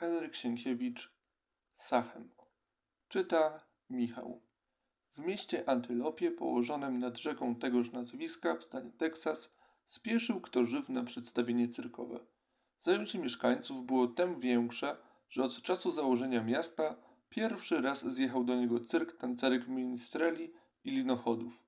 Henryk Sienkiewicz Sachem. Czyta Michał. W mieście Antylopie, położonym nad rzeką tegoż nazwiska w stanie Teksas, spieszył kto żyw na przedstawienie cyrkowe. Zajęcie mieszkańców było tem większe, że od czasu założenia miasta pierwszy raz zjechał do niego cyrk tancerek ministreli i linochodów.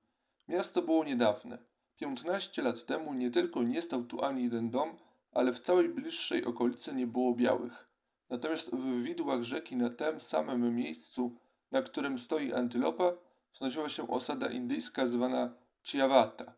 Miasto było niedawne. Piętnaście lat temu nie tylko nie stał tu ani jeden dom, ale w całej bliższej okolicy nie było białych. Natomiast w widłach rzeki na tym samym miejscu, na którym stoi antylopa, wznosiła się osada indyjska zwana Chiawata.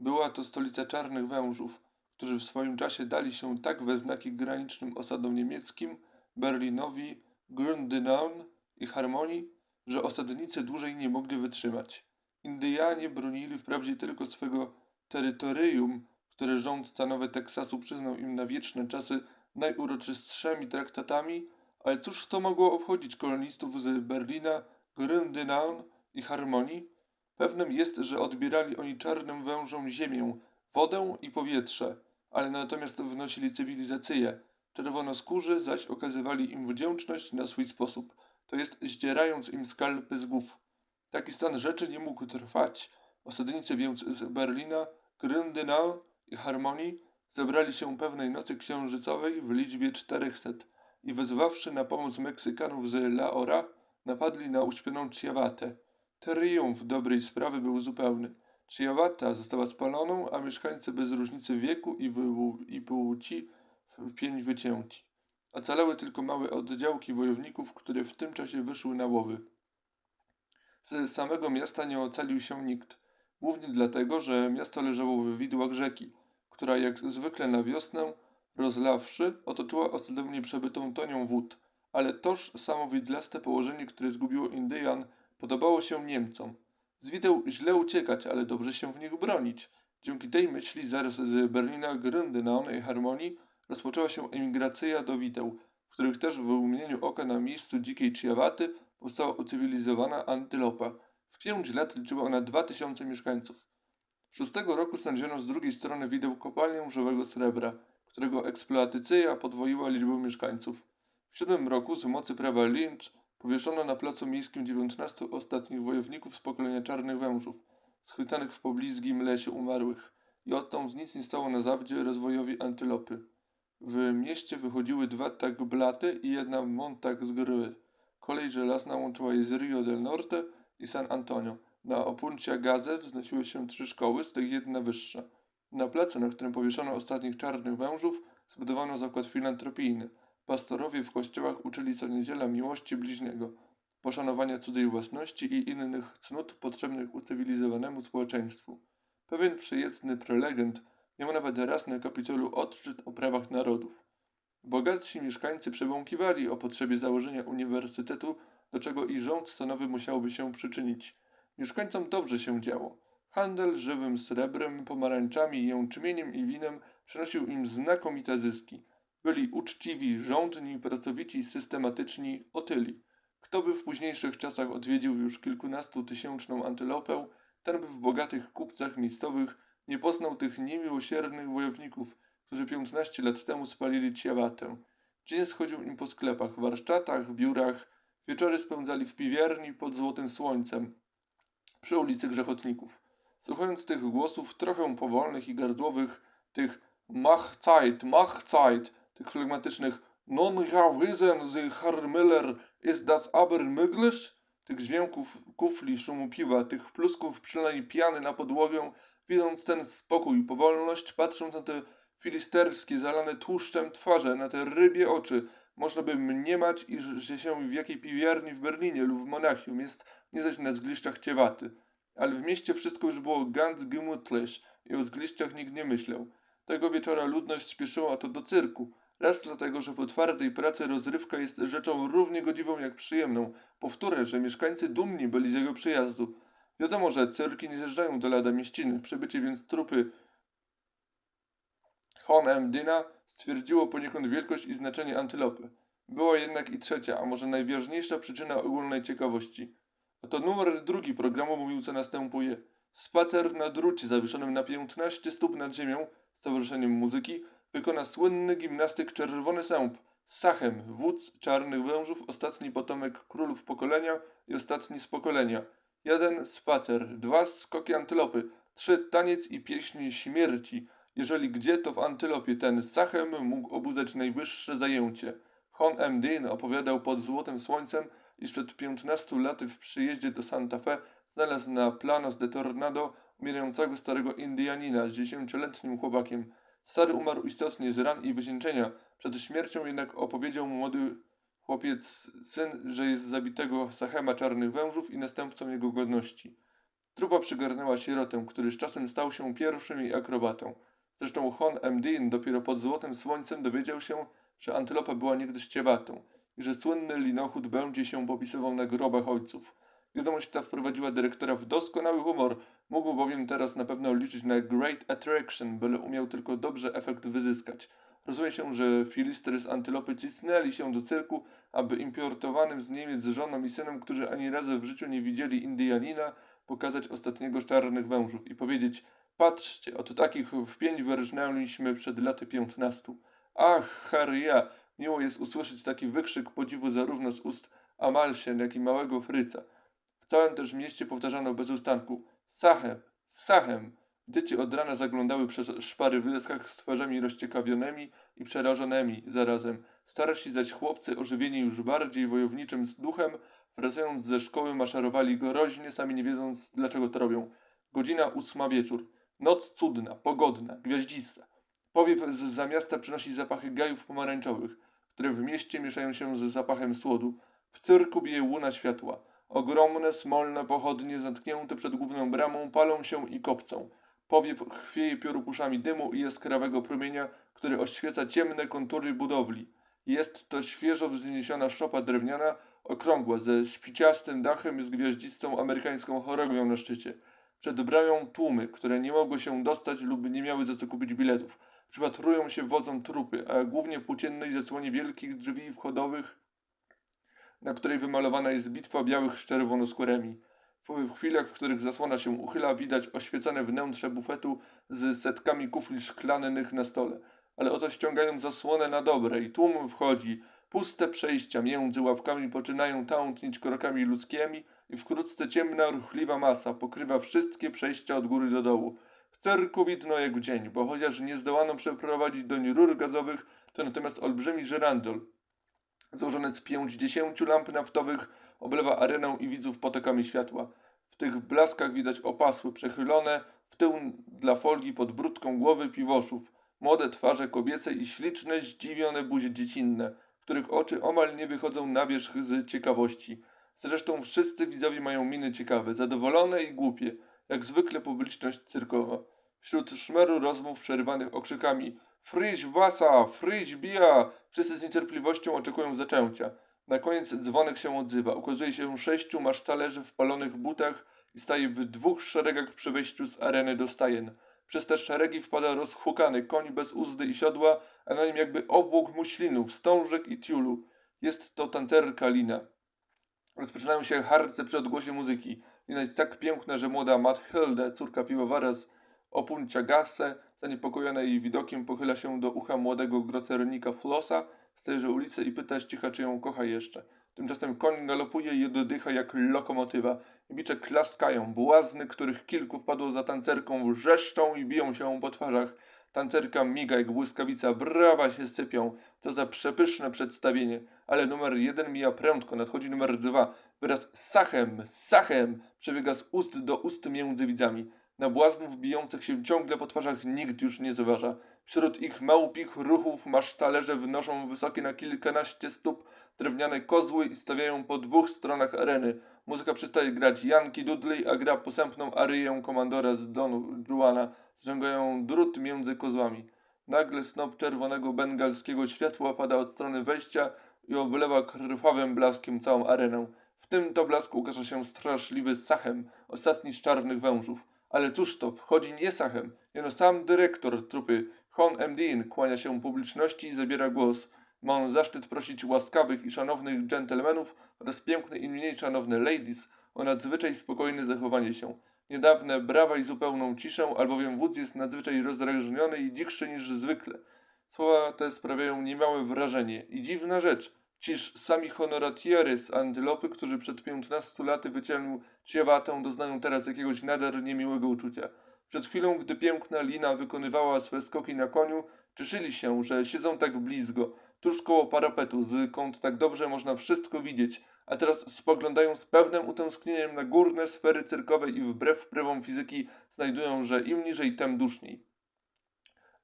Była to stolica czarnych wężów, którzy w swoim czasie dali się tak we znaki granicznym osadom niemieckim, Berlinowi, Gründenau i Harmonii, że osadnicy dłużej nie mogli wytrzymać. Indyjanie bronili wprawdzie tylko swego terytorium, które rząd stanowy Teksasu przyznał im na wieczne czasy najuroczystszymi traktatami, ale cóż to mogło obchodzić kolonistów z Berlina, Gründenau i Harmonii? Pewnym jest, że odbierali oni czarnym wężom ziemię, wodę i powietrze, ale natomiast wnosili cywilizację. Czerwonoskórzy zaś okazywali im wdzięczność na swój sposób, to jest zdzierając im skalpy z głów. Taki stan rzeczy nie mógł trwać. Osadnicy więc z Berlina, Gründenau i Harmonii zebrali się pewnej nocy księżycowej w liczbie czterechset i wezwawszy na pomoc Meksykanów z La Ora, napadli na uśpioną Chiawatę. Triumf dobrej sprawy był zupełny. Chiawata została spaloną, a mieszkańcy bez różnicy wieku i, i płci w pień wycięci. Ocalały tylko małe oddziałki wojowników, które w tym czasie wyszły na łowy. Z samego miasta nie ocalił się nikt, głównie dlatego, że miasto leżało w widłach rzeki, która jak zwykle na wiosnę, rozlawszy, otoczyła osadę nieprzebytą tonią wód, ale toż samo widlaste położenie, które zgubiło Indyjan, podobało się Niemcom. Z wideł źle uciekać, ale dobrze się w nich bronić. Dzięki tej myśli zaraz z Berlina, Gründenau i Harmonii rozpoczęła się emigracja do wideł, w których też w umieniu oka na miejscu dzikiej Chiawaty powstała ucywilizowana Antylopa. W pięć lat liczyła ona dwa tysiące mieszkańców. Szóstego roku znaleziono z drugiej strony wideł kopalnię żywego srebra, którego eksploatacja podwoiła liczbę mieszkańców. W siódmym roku z mocy prawa Lynch powieszono na placu miejskim dziewiętnastu ostatnich wojowników z pokolenia czarnych wężów, schwytanych w poblizkim lesie umarłych i odtąd nic nie stało na zawdzie rozwojowi antylopy. W mieście wychodziły dwa tagblaty i jedna montag z gry. Kolej żelazna łączyła je z Rio del Norte i San Antonio. Na opuncie Gaze wznosiły się trzy szkoły, z tych jedna wyższa. Na placu, na którym powieszono ostatnich czarnych wężów, zbudowano zakład filantropijny. Pastorowie w kościołach uczyli co niedziela miłości bliźniego, poszanowania cudzej własności i innych cnót potrzebnych ucywilizowanemu społeczeństwu. Pewien przyjezdny prelegent miał nawet raz na kapitolu odczyt o prawach narodów. Bogatsi mieszkańcy przebąkiwali o potrzebie założenia uniwersytetu, do czego i rząd stanowy musiałby się przyczynić. Mieszkańcom dobrze się działo. Handel żywym srebrem, pomarańczami, jęczmieniem i winem przynosił im znakomite zyski. Byli uczciwi, rządni, pracowici, systematyczni, otyli. Kto by w późniejszych czasach odwiedził już kilkunastotysięczną antylopę, ten by w bogatych kupcach miejscowych nie poznał tych niemiłosiernych wojowników, którzy piętnaście lat temu spalili ciawatę. Dzień schodził im po sklepach, warsztatach, biurach, wieczory spędzali w piwiarni pod złotym słońcem przy ulicy Grzechotników. Słuchając tych głosów trochę powolnych i gardłowych, tych Mach Zeit, Mach Zeit, tych flegmatycznych Non wissen Sie, Herr Miller, ist das aber möglich? Tych dźwięków kufli, szumu piwa, tych plusków przynajmniej piany na podłogę, widząc ten spokój, powolność, patrząc na te filisterskie, zalane tłuszczem twarze, na te rybie oczy, można by mniemać, iż że się w jakiej piwiarni w Berlinie lub w Monachium jest, nie zaś na zgliszczach ciewaty. Ale w mieście wszystko już było ganz gemütlich i o zgliszczach nikt nie myślał. Tego wieczora ludność spieszyła to do cyrku. Raz dlatego, że po twardej pracy rozrywka jest rzeczą równie godziwą jak przyjemną. Powtórzę, że mieszkańcy dumni byli z jego przyjazdu. Wiadomo, że cyrki nie zjeżdżają do lada mieściny. Przybycie więc trupy Hon M. Dyna stwierdziło poniekąd wielkość i znaczenie antylopy. Była jednak i trzecia, a może najważniejsza przyczyna ogólnej ciekawości. Oto numer drugi programu mówił co następuje. Spacer na drucie zawieszonym na 15 stóp nad ziemią z towarzyszeniem muzyki wykona słynny gimnastyk Czerwony Sęp Sachem, wódz czarnych wężów, ostatni potomek królów pokolenia i ostatni z pokolenia. Jeden spacer, dwa skoki antylopy, trzy taniec i pieśń śmierci. Jeżeli gdzie, to w antylopie ten Sachem mógł obudzać najwyższe zajęcie. Hon M. Dean opowiadał pod złotym słońcem, iż przed piętnastu laty w przyjeździe do Santa Fe znalazł na Planos de Tornado umierającego starego Indianina z dziesięcioletnim chłopakiem. Stary umarł istotnie z ran i wycieńczenia. Przed śmiercią jednak opowiedział mu młody chłopiec syn, że jest zabitego Sachema czarnych wężów i następcą jego godności. Trupa przygarnęła sierotę, który z czasem stał się pierwszym jej akrobatą. Zresztą Hon M. Dean dopiero pod złotym słońcem dowiedział się, że antylopa była niegdyś ciewatą i że słynny linochód będzie się popisywał na grobach ojców. Wiadomość ta wprowadziła dyrektora w doskonały humor, mógł bowiem teraz na pewno liczyć na Great Attraction, byle umiał tylko dobrze efekt wyzyskać. Rozumie się, że filistry z antylopy cisnęli się do cyrku, aby importowanym z Niemiec żonom i synom, którzy ani razu w życiu nie widzieli Indianina, pokazać ostatniego z czarnych wężów i powiedzieć Patrzcie, oto takich w pięć wyrżnęliśmy przed laty piętnastu. Ach, Harryja, miło jest usłyszeć taki wykrzyk podziwu zarówno z ust Amalsien, jak i małego Fryca. W całym też mieście powtarzano bez ustanku Sachem, Sachem. Dzieci od rana zaglądały przez szpary w deskach z twarzami rozciekawionymi i przerażonymi zarazem. Starsi zaś chłopcy, ożywieni już bardziej wojowniczym duchem, wracając ze szkoły maszerowali groźnie, sami nie wiedząc dlaczego to robią. Godzina ósma wieczór. Noc cudna, pogodna, gwiaździsta. Powiew z za miasta przynosi zapachy gajów pomarańczowych, które w mieście mieszają się z zapachem słodu. W cyrku bije łuna światła. Ogromne, smolne pochodnie zatknięte przed główną bramą palą się i kopcą. Powiew chwieje piorupuszami dymu i jaskrawego promienia, który oświeca ciemne kontury budowli. Jest to świeżo wzniesiona szopa drewniana, okrągła, ze śpiciastym dachem i z gwiaździstą amerykańską chorągwią na szczycie. Przed bramą tłumy, które nie mogły się dostać lub nie miały za co kupić biletów. Przypatrują się wozom trupy, a głównie płóciennej zasłonie wielkich drzwi wchodowych, na której wymalowana jest bitwa białych z czerwonoskóremi. W chwilach, w których zasłona się uchyla, widać oświecone wnętrze bufetu z setkami kufli szklanych na stole. Ale oto ściągają zasłonę na dobre i tłum wchodzi. Puste przejścia między ławkami poczynają tątnić krokami ludzkimi i wkrótce ciemna, ruchliwa masa pokrywa wszystkie przejścia od góry do dołu. W cyrku widno jak w dzień, bo chociaż nie zdołano przeprowadzić doń rur gazowych, to natomiast olbrzymi żyrandol, złożony z pięćdziesięciu lamp naftowych, oblewa arenę i widzów potokami światła. W tych blaskach widać opasły przechylone, w tył dla folgi pod brudką głowy piwoszów, młode twarze kobiece i śliczne, zdziwione buzie dziecinne, których oczy omal nie wychodzą na wierzch z ciekawości. Zresztą wszyscy widzowie mają miny ciekawe, zadowolone i głupie, jak zwykle publiczność cyrkowa. Wśród szmeru rozmów przerywanych okrzykami Fryś wasa, fryś bija! Wszyscy z niecierpliwością oczekują zaczęcia. Na koniec dzwonek się odzywa. Ukazuje się sześciu masztalerzy w palonych butach i staje w dwóch szeregach przy wejściu z areny do stajen. Przez te szeregi wpada rozhukany koń bez uzdy i siodła, a na nim jakby obłok muślinów, wstążek i tiulu. Jest to tancerka Lina. Rozpoczynają się harce przy odgłosie muzyki. Lina jest tak piękna, że młoda Mathilde, córka piwowara z Opuncia Gasse, zaniepokojona jej widokiem, pochyla się do ucha młodego grocernika Flossa, stejże ulicę i pyta cicha, czy ją kocha jeszcze. Tymczasem koń galopuje i dodycha jak lokomotywa. Bicze klaskają, błazny, których kilku wpadło za tancerką, wrzeszczą i biją się po twarzach. Tancerka miga jak błyskawica, brawa się sypią. Co za przepyszne przedstawienie. Ale numer jeden mija prędko, nadchodzi numer dwa. Wyraz sachem, sachem przebiega z ust do ust między widzami. Na błaznów bijących się ciągle po twarzach nikt już nie zważa. Wśród ich małpich ruchów masztalerze wnoszą wysokie na kilkanaście stóp drewniane kozły i stawiają po dwóch stronach areny. Muzyka przestaje grać Janki Dudley, a gra posępną aryję komandora z Donu Juana. Zciągają drut między kozłami. Nagle snop czerwonego bengalskiego światła pada od strony wejścia i oblewa krwawym blaskiem całą arenę. W tym to blasku ukaże się straszliwy Sachem, ostatni z czarnych wężów. Ale cóż to, wchodzi nie Sachem, jeno sam dyrektor trupy, Hon M. Dean, kłania się publiczności i zabiera głos. Ma on zaszczyt prosić łaskawych i szanownych dżentelmenów oraz piękne i mniej szanowne ladies o nadzwyczaj spokojne zachowanie się. Niedawne brawa i zupełną ciszę, albowiem wódz jest nadzwyczaj rozdrażniony i dzichszy niż zwykle. Słowa te sprawiają niemałe wrażenie. I dziwna rzecz, ciż sami honoratiery z którzy przed 15 laty wyciągnął ciewatę, doznają teraz jakiegoś nader niemiłego uczucia. Przed chwilą, gdy piękna Lina wykonywała swe skoki na koniu, cieszyli się, że siedzą tak blisko, tuż koło parapetu, skąd tak dobrze można wszystko widzieć, a teraz spoglądają z pewnym utęsknieniem na górne sfery cyrkowe i wbrew wpływom fizyki znajdują, że im niżej, tem duszniej.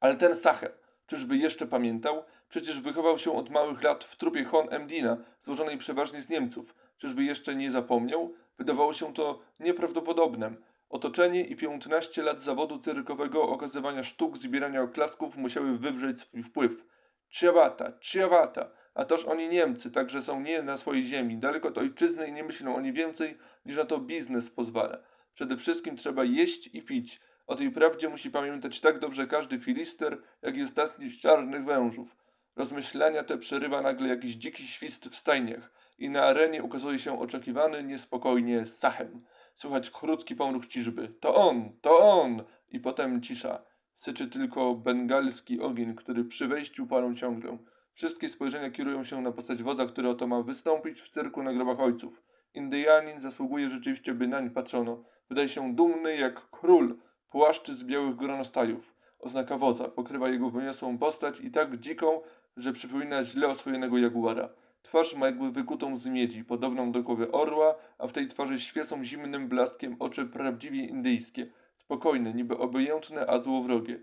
Ale ten Sachem, czyżby jeszcze pamiętał? Przecież wychował się od małych lat w trupie Hon Emdina, złożonej przeważnie z Niemców. Czyżby jeszcze nie zapomniał? Wydawało się to nieprawdopodobne. Otoczenie i 15 lat zawodu cyrkowego, okazywania sztuk, zbierania oklasków musiały wywrzeć swój wpływ. Ciawata, ciawata, a toż oni Niemcy, także są nie na swojej ziemi, daleko od ojczyzny i nie myślą oni więcej, niż na to biznes pozwala. Przede wszystkim trzeba jeść i pić. O tej prawdzie musi pamiętać tak dobrze każdy filister, jak i ostatni z czarnych wężów. Rozmyślania te przerywa nagle jakiś dziki świst w stajniach i na arenie ukazuje się oczekiwany niespokojnie Sachem. Słychać krótki pomruch ciżby. To on, to on! I potem cisza. Syczy tylko bengalski ogień, który przy wejściu palą ciągle. Wszystkie spojrzenia kierują się na postać wodza, który oto ma wystąpić w cyrku na grobach ojców. Indyjanin zasługuje rzeczywiście, by nań patrzono. Wydaje się dumny jak król, płaszczy z białych gronostajów. Oznaka wodza pokrywa jego wyniosłą postać i tak dziką, że przypomina źle oswojonego jaguara. Twarz ma jakby wykutą z miedzi, podobną do głowy orła, a w tej twarzy świecą zimnym blaskiem oczy prawdziwie indyjskie, spokojne, niby obojętne, a złowrogie.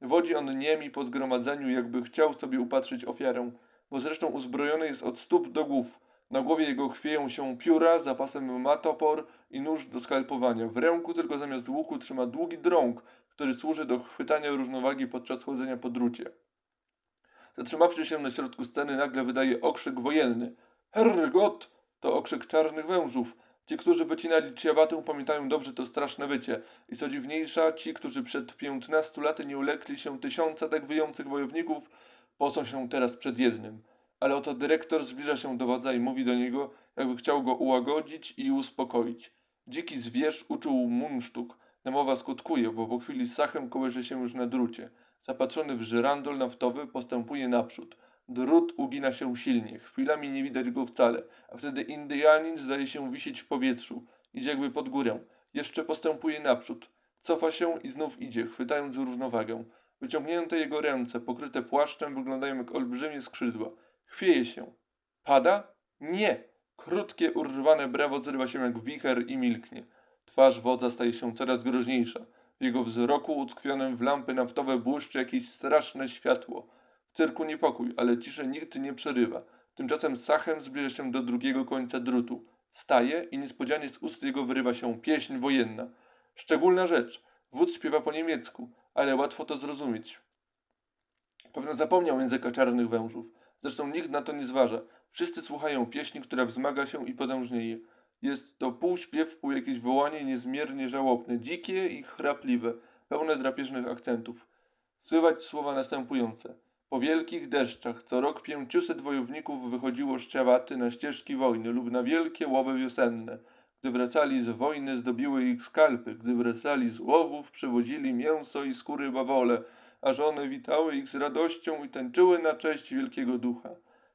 Wodzi on niemi po zgromadzeniu, jakby chciał sobie upatrzyć ofiarę, bo zresztą uzbrojony jest od stóp do głów. Na głowie jego chwieją się pióra, zapasem ma topor i nóż do skalpowania. W ręku tylko zamiast łuku trzyma długi drąg, który służy do chwytania równowagi podczas chodzenia po drucie. Zatrzymawszy się na środku sceny, nagle wydaje okrzyk wojenny. Herrgott! To okrzyk czarnych wężów. Ci, którzy wycinali ciawatę, pamiętają dobrze to straszne wycie. I co dziwniejsza, ci, którzy przed piętnastu laty nie ulekli się tysiąca tak wyjących wojowników, pocą się teraz przed jednym. Ale oto dyrektor zbliża się do wodza i mówi do niego, jakby chciał go ułagodzić i uspokoić. Dziki zwierz uczył munsztuk. Namowa skutkuje, bo po chwili Sachem kołysze się już na drucie. Zapatrzony w żyrandol naftowy postępuje naprzód. Drut ugina się silnie, chwilami nie widać go wcale, a wtedy Indyjanin zdaje się wisieć w powietrzu. Idzie jakby pod górę. Jeszcze postępuje naprzód. Cofa się i znów idzie, chwytając równowagę. Wyciągnięte jego ręce, pokryte płaszczem, wyglądają jak olbrzymie skrzydła. Chwieje się. Pada? Nie! Krótkie, urwane brawo zrywa się jak wicher i milknie. Twarz wodza staje się coraz groźniejsza. W jego wzroku utkwionym w lampy naftowe błyszczy jakieś straszne światło. W cyrku niepokój, ale ciszę nikt nie przerywa. Tymczasem Sachem zbliża się do drugiego końca drutu. Staje i niespodzianie z ust jego wyrywa się pieśń wojenna. Szczególna rzecz. Wódz śpiewa po niemiecku, ale łatwo to zrozumieć. Pewno zapomniał języka czarnych wężów. Zresztą nikt na to nie zważa. Wszyscy słuchają pieśni, która wzmaga się i potężnieje. Jest to pół śpiew, pół jakieś wołanie niezmiernie żałobne, dzikie i chrapliwe, pełne drapieżnych akcentów. Słychać słowa następujące. Po wielkich deszczach co rok pięciuset wojowników wychodziło z Czewaty na ścieżki wojny lub na wielkie łowy wiosenne. Gdy wracali z wojny, zdobiły ich skalpy. Gdy wracali z łowów, przywozili mięso i skóry bawole, a żony witały ich z radością i tańczyły na cześć wielkiego ducha.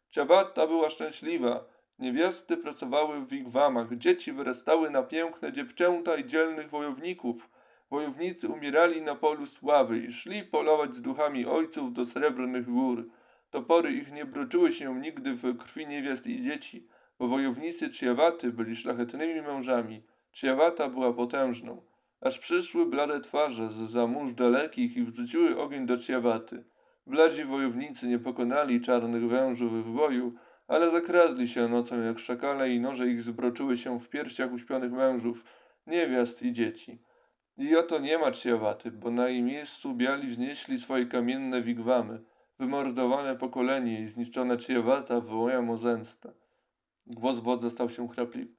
Czewata była szczęśliwa. Niewiasty pracowały w wigwamach, dzieci wyrastały na piękne dziewczęta i dzielnych wojowników. Wojownicy umierali na polu sławy i szli polować z duchami ojców do srebrnych gór. Topory ich nie broczyły się nigdy w krwi niewiast i dzieci, bo wojownicy Ciewaty byli szlachetnymi mężami. Ciewata była potężną. Aż przyszły blade twarze z za mórz dalekich i wrzuciły ogień do Ciewaty. Bladzi wojownicy nie pokonali czarnych wężów w boju, ale zakradli się nocą jak szakale i noże ich zbroczyły się w piersiach uśpionych mężów, niewiast i dzieci. I oto nie ma Ciewaty, bo na jej miejscu biali wznieśli swoje kamienne wigwamy. Wymordowane pokolenie i zniszczona Ciewata wołają o zemstę. Głos wodza stał się chrapliwy.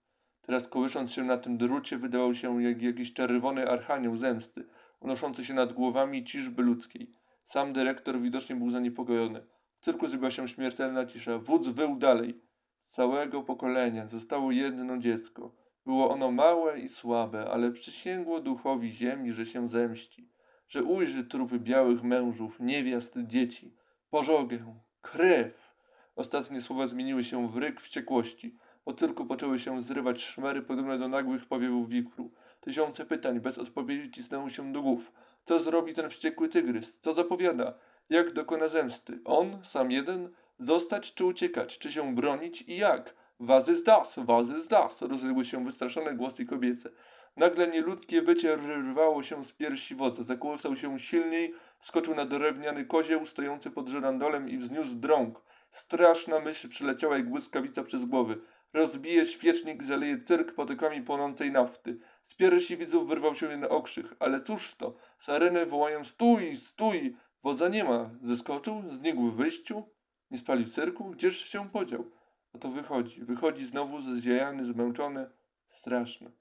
Teraz kołysząc się na tym drucie wydawał się jak jakiś czerwony archanioł zemsty, unoszący się nad głowami ciżby ludzkiej. Sam dyrektor widocznie był zaniepokojony. W cyrku zrobiła się śmiertelna cisza. Wódz wył dalej. Z całego pokolenia zostało jedno dziecko. Było ono małe i słabe, ale przysięgło duchowi ziemi, że się zemści, że ujrzy trupy białych mężów, niewiast, dzieci. pożogę, krew. Ostatnie słowa zmieniły się w ryk wściekłości. Po tylko poczęły się zrywać szmery podobne do nagłych powiewów wikru. Tysiące pytań bez odpowiedzi cisnęły się do głów. Co zrobi ten wściekły tygrys? Co zapowiada? Jak dokona zemsty? On, sam jeden? Zostać czy uciekać? Czy się bronić i jak? Wazy z das, wazy z das, rozległy się wystraszone głosy kobiece. Nagle nieludzkie wycie rwało się z piersi wodza. Zakłosał się silniej, skoczył na drewniany kozieł stojący pod żerandolem i wzniósł drąg. Straszna myśl przyleciała jak błyskawica przez głowy. Rozbije świecznik, zaleje cyrk potokami płonącej nafty. Z piersi widzów wyrwał się jeden okrzyk. Ale cóż to? Z areny wołają stój, stój! Wodza nie ma. Zeskoczył? Znikł w wyjściu? Nie spalił cyrku? Gdzież się podział? Oto wychodzi. Wychodzi znowu zziajany, zmęczony. Straszny.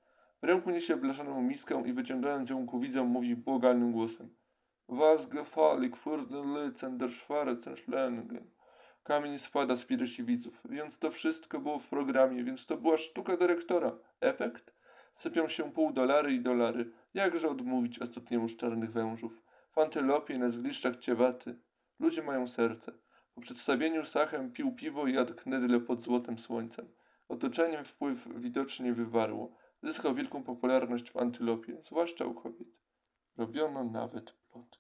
W ręku niesie blaszaną miskę i wyciągając ją ku widzom mówi błogalnym głosem. Was gefällig für den Litzen der schwarzen Schlangen. Kamień spada z piersi widzów. Więc to wszystko było w programie, więc to była sztuka dyrektora. Efekt? Sypią się pół dolary i dolary. Jakże odmówić ostatniemu z czarnych wężów? W antylopie, na zgliszczach ciewaty. Ludzie mają serce. Po przedstawieniu Sachem pił piwo i jadł knedle pod złotem słońcem. Otoczeniem wpływ widocznie wywarło. Zyskał wielką popularność w antylopie, zwłaszcza u kobiet. Robiono nawet plot.